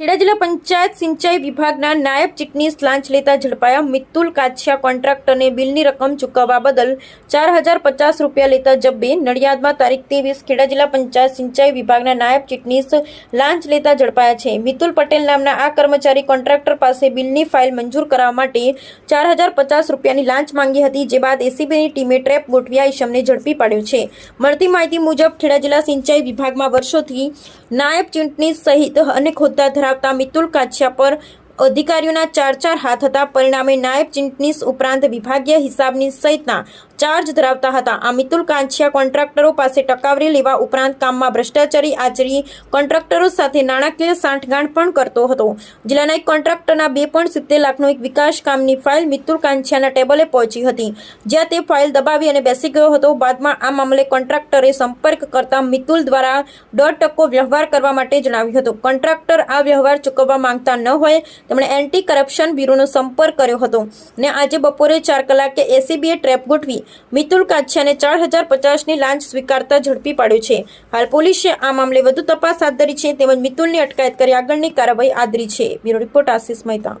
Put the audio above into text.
ખેડા જિલ્લા પંચાયત સિંચાઈ વિભાગના નાયબ ચીટનીસ લાંચ લેતા ઝડપાયા મિત્તુલ કાછિયા કોન્ટ્રાક્ટરને બિલની રકમ ચૂકવવા બદલ ચાર હજાર પચાસ રૂપિયા લેતા જબ્બે. નડિયાદમાં તારીખ ત્રેવીસ ખેડા જિલ્લા પંચાયત સિંચાઈ વિભાગના નાયબ ચીટનીસ લાંચ લેતા ઝડપાયા છે. મિતુલ પટેલ નામના આ કર્મચારી કોન્ટ્રાક્ટર પાસે બિલની ફાઇલ મંજૂર કરાવવા માટે ચાર હજાર પચાસ રૂપિયાની લાંચ માંગી હતી, જે બાદ એસીબીની ટીમે ટ્રેપ ગોઠવી આ ઈસમને ઝડપી પાડ્યો છે. મળતી માહિતી મુજબ ખેડા જિલ્લા સિંચાઈ વિભાગમાં વર્ષોથી નાયબ ચૂંટણી સહિત અનેક હોદ્દા ધરાવતા મિતુલ કાછિયા પર અધિકારીઓના ચાર ચાર હાથ હતા. પરિણામે નાયબ ચૂંટણીસ ઉપરાંત વિભાગીય હિસાબની સહિતના ચાર્જ ધરાવતા હતા. આ મિતુલ કાંછિયા કોન્ટ્રાક્ટરો પાસે ટકાવરી લેવા ઉપરાંત કામમાં ભ્રષ્ટાચારી આચરી કોન્ટ્રાક્ટરો સાથે નાણાકીય સાંઠગાંઠ પણ કરતો હતો. જિલ્લાના એક કોન્ટ્રાક્ટરના બે પોઈન્ટ સિત્તેર લાખનો એક વિકાસ કામની ફાઇલ મિતુલ કાંછિયાના ટેબલે પહોંચી હતી. જ્યાં તે ફાઇલ દબાવી અને બેસી ગયો હતો. બાદમાં આ મામલે કોન્ટ્રાક્ટરે સંપર્ક કરતા મિતુલ દ્વારા દોઢ ટકો વ્યવહાર કરવા માટે જણાવ્યું હતું. કોન્ટ્રાક્ટર આ વ્યવહાર ચૂકવવા માંગતા ન હોય તેમણે એન્ટી કરપ્શન બ્યુરોનો સંપર્ક કર્યો હતો ને આજે બપોરે ચાર કલાકે એસીબીએ ટ્રેપ ગોઠવી મિતુલ કાછિયાને ચાર હજાર પચાસની લાંચ સ્વીકારતા ઝડપી પાડ્યો છે. હાલ પોલીસે આ મામલે વધુ તપાસ હાથ ધરી છે, તેમજ મિતુલની અટકાયત કરી આગળની કાર્યવાહી આદરી છે. Bureau report Ashish Mehta.